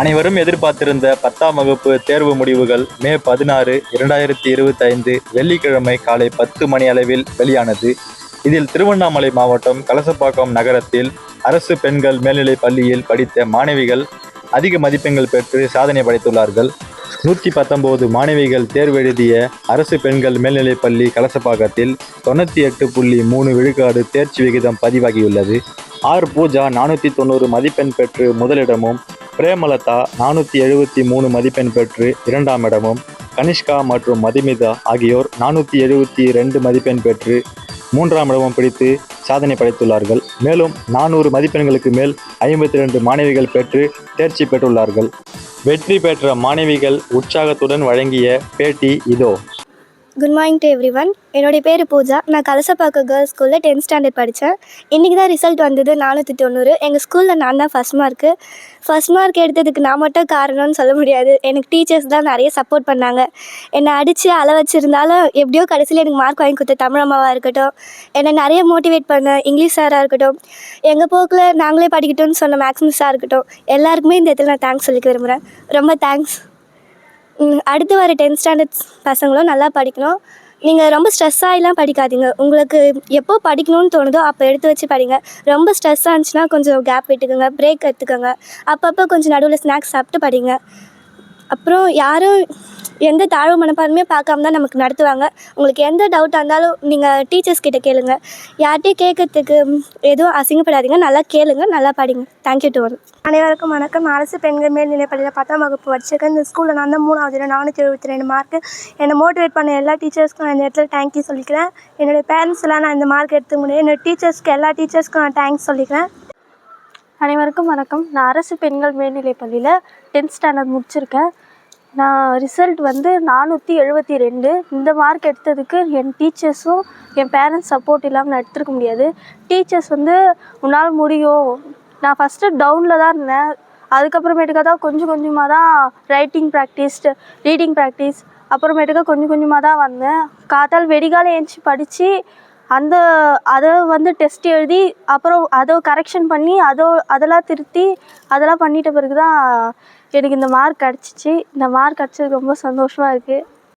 அனைவரும் எதிர்பார்த்திருந்த பத்தாம் வகுப்பு தேர்வு முடிவுகள் மே பதினாறு இரண்டாயிரத்தி இருபத்தி ஐந்து வெள்ளிக்கிழமை காலை பத்து மணி அளவில் வெளியானது. இதில் திருவண்ணாமலை மாவட்டம் கலசப்பாக்கம் நகரத்தில் அரசு பெண்கள் மேல்நிலைப் பள்ளியில் படித்த மாணவிகள் அதிக மதிப்பெண்கள் பெற்று சாதனை படைத்துள்ளார்கள். நூற்றி பத்தொம்போது மாணவிகள் தேர்வு எழுதிய அரசு பெண்கள் மேல்நிலைப் பள்ளி கலசப்பாக்கத்தில் தொண்ணூற்றி எட்டு புள்ளி மூணு விழுக்காடு தேர்ச்சி விகிதம் பதிவாகியுள்ளது. ஆர் பூஜா நானூற்றி தொண்ணூறு மதிப்பெண் பெற்று முதலிடமும் பிரேமலதா நானூற்றி எழுபத்தி மூணு மதிப்பெண் பெற்று இரண்டாம் இடமும் கனிஷ்கா மற்றும் மதுமிதா ஆகியோர் நானூற்றி எழுபத்தி ரெண்டு மதிப்பெண் பெற்று மூன்றாம் இடமும் பிடித்து சாதனை படைத்துள்ளார்கள். மேலும் நானூறு மதிப்பெண்களுக்கு மேல் ஐம்பத்தி ரெண்டு மாணவிகள் பெற்று தேர்ச்சி பெற்றுள்ளார்கள். வெற்றி பெற்ற மாணவிகள் உற்சாகத்துடன் வழங்கிய பேட்டி இதோ. Good morning to everyone என்னுடைய பேர் பூஜா. நான் கலசப்பாக்க கேர்ள்ஸ் ஸ்கூலில் டென்த் ஸ்டாண்டர்ட் படித்தேன் இன்றைக்கி தான் ரிசல்ட் வந்தது நானூற்றி தொண்ணூறு. எங்கள் ஸ்கூலில் நான் தான் ஃபஸ்ட் மார்க்கு ஃபஸ்ட் மார்க் எடுத்ததுக்கு நான் மட்டும் காரணம்னு சொல்ல முடியாது. எனக்கு டீச்சர்ஸ் தான் நிறைய சப்போர்ட் பண்ணாங்க. என்னை அடித்து அள வச்சுருந்தாலும் எப்படியோ கடைசியில் எனக்கு மார்க் வாங்கி கொடுத்த தமிழ் அம்மாவாக இருக்கட்டும். என்னை நிறைய மோட்டிவேட் பண்ண இங்கிலீஷ் சாராக இருக்கட்டும். எங்கள் போக்கில் நாங்களே படிக்கட்டும்னு சொன்ன மேக்ஸ் மிஸ்ஸாக இருக்கட்டும். எல்லாருக்குமே இந்த இடத்துல நான் தேங்க்ஸ் சொல்லிக்க விரும்புகிறேன் ரொம்ப தேங்க்ஸ் அடுத்து வர டென்த் ஸ்டாண்டர்ட்ஸ் பசங்களும் நல்லா படிக்கணும். நீங்கள் ரொம்ப ஸ்ட்ரெஸ் ஆகிலாம் படிக்காதீங்க. உங்களுக்கு எப்போ படிக்கணும்னு தோணுதோ அப்போ எடுத்து வச்சு படிங்க. ரொம்ப ஸ்ட்ரெஸ்ஸாக இருந்துச்சுன்னா கொஞ்சம் கேப் விட்டுக்கோங்க பிரேக் எடுத்துக்கோங்க. அப்பப்போ கொஞ்சம் நடுவில் ஸ்நாக்ஸ் சாப்பிட்டு படிங்க. அப்புறம் யாரும் எந்த தாழ்வு மனப்பான்மையும் பார்க்காம தான் நமக்கு நடத்துவாங்க. உங்களுக்கு எந்த டவுட்டாக இருந்தாலும் நீங்கள் டீச்சர்ஸ் கிட்ட கேளுங்க. யார்கிட்டயும் கேட்கறதுக்கு எதுவும் அசிங்கப்படாதீங்க. நல்லா கேளுங்க. நல்லா படிங்க. தேங்க்யூ டு ஒன் அனைவருக்கும் வணக்கம். அரசு பெண்கள் மேல்நிலைப்பள்ளியில் பத்தாம் வகுப்பு படிச்சிருக்கேன். இந்த ஸ்கூலில் நான் தான் மூணாவது நானூற்றி எழுபத்தி ரெண்டு மார்க்கு என்னை மோட்டிவேட் பண்ண எல்லா டீச்சர்ஸ்க்கும் நான் இந்த இடத்துல தேங்க்யூ சொல்லிக்கிறேன். என்னுடைய பேரண்ட்ஸ் எல்லாம் நான் இந்த மார்க் எடுத்துக்க முடியும் என்னோட டீச்சர்ஸ்க்கு எல்லா டீச்சர்ஸ்க்கும் நான் தேங்க்ஸ் சொல்லிக்கிறேன். அனைவருக்கும் வணக்கம். நான் அரசு பெண்கள் மேல்நிலைப் பள்ளியில் டென்த் ஸ்டாண்டர்ட் முடிச்சிருக்கேன். நான் ரிசல்ட் வந்து நானூற்றி எழுபத்தி ரெண்டு. இந்த மார்க் எடுத்ததுக்கு என் டீச்சர்ஸும் என் பேரண்ட்ஸ் சப்போர்ட் இல்லாமல் நான் எடுத்துருக்க முடியாது. டீச்சர்ஸ் வந்து உன்னால் முடியும். நான் ஃபஸ்ட்டு டவுனில் தான் இருந்தேன். அதுக்கப்புறமேட்டுக்கா தான் கொஞ்சம் கொஞ்சமாக தான் ரைட்டிங் ப்ராக்டிஸ் ரீடிங் ப்ராக்டிஸ் அப்புறமேட்டுக்கா கொஞ்சம் கொஞ்சமாக தான் வந்தேன். காத்தால் வெடிகால ஏஞ்சி படித்து அந்த அதை வந்து டெஸ்ட் எழுதி அப்புறம் அதை கரெக்ஷன் பண்ணி அதோ அதெல்லாம் திருத்தி அதெல்லாம் பண்ணிட்ட பிறகு தான் எனக்கு இந்த மார்க் கிடச்சிச்சு. இந்த மார்க் கிடச்சது ரொம்ப சந்தோஷமாக இருக்குது